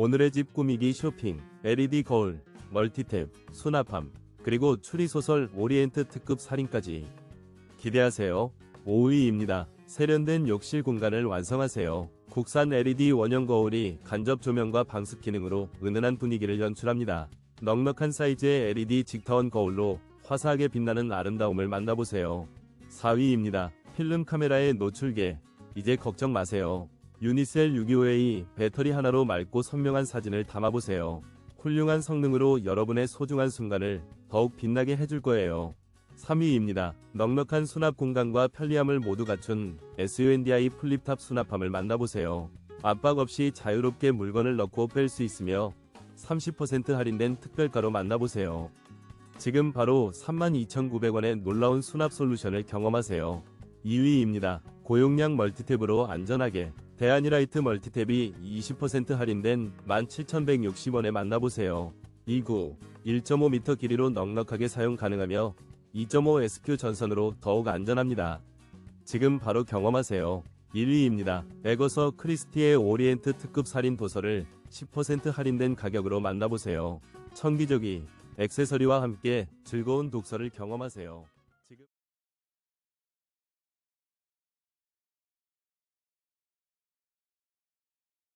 오늘의 집 꾸미기 쇼핑, LED 거울, 멀티탭, 수납함, 그리고 추리소설 오리엔트 특급 살인까지 기대하세요. 5위입니다. 세련된 욕실 공간을 완성하세요. 국산 LED 원형 거울이 간접 조명과 방습 기능으로 은은한 분위기를 연출합니다. 넉넉한 사이즈의 LED 직타원 거울로 화사하게 빛나는 아름다움을 만나보세요. 4위입니다. 필름 카메라의 노출계. 이제 걱정 마세요. 유니셀 625A 배터리 하나로 맑고 선명한 사진을 담아보세요. 훌륭한 성능으로 여러분의 소중한 순간을 더욱 빛나게 해줄 거예요. 3위입니다. 넉넉한 수납 공간과 편리함을 모두 갖춘 SUNDI 플립탑 수납함을 만나보세요. 압박 없이 자유롭게 물건을 넣고 뺄 수 있으며 30% 할인된 특별가로 만나보세요. 지금 바로 32,900원의 놀라운 수납 솔루션을 경험하세요. 2위입니다. 고용량 멀티탭으로 안전하게 대한이라이트 멀티탭이 20% 할인된 17,160원에 만나보세요. 2구 1.5m 길이로 넉넉하게 사용 가능하며 2.5 SQ 전선으로 더욱 안전합니다. 지금 바로 경험하세요. 1위입니다. 에거서 크리스티의 오리엔트 특급 살인 도서를 10% 할인된 가격으로 만나보세요. 청기저기 액세서리와 함께 즐거운 독서를 경험하세요.